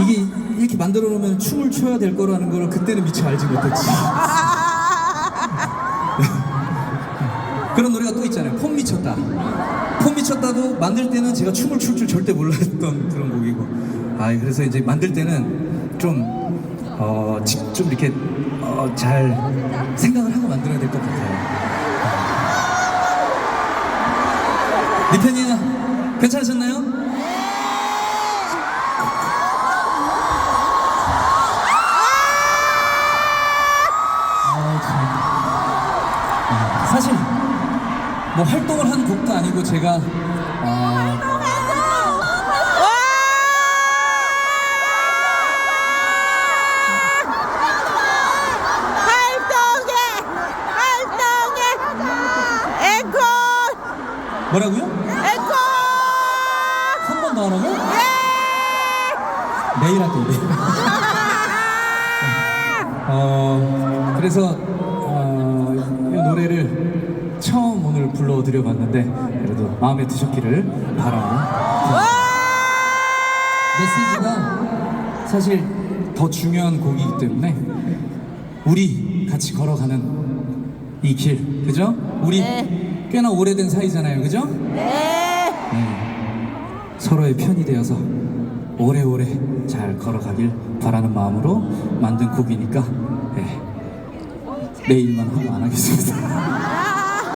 이게 이렇게 만들어 놓으면 춤을 춰야 될 거라는 걸 그때는 미처 알지 못했지. 그런 노래가 또 있잖아요. 폼 미쳤다. 폼 미쳤다도 만들 때는 제가 춤을 출 줄 절대 몰랐던 그런 곡이고. 아 그래서 이제 만들 때는 좀 어, 지- 좀 이렇게 어, 잘 생각을 하고 만들어야 될 것 같아요. 리펜이야 괜찮으셨나요? 사실 뭐 활동을 한 곡도 아니고 제가 아, 활동해! 활동해! 앵콜! 뭐라고요? 앵콜! 한번 더 하라고? 예! 내일 할게요. 내일. 어 그래서 노래를 처음 오늘 불러드려 봤는데 그래도 마음에 드셨기를 바라고 메시지가 사실 더 중요한 곡이기 때문에 우리 같이 걸어가는 이 길, 그죠? 우리 네. 꽤나 오래된 사이잖아요, 그죠? 네! 네. 서로의 편이 되어서 오래오래 잘 걸어가길 바라는 마음으로 만든 곡이니까 네. 내일만 하고 안 하겠습니다.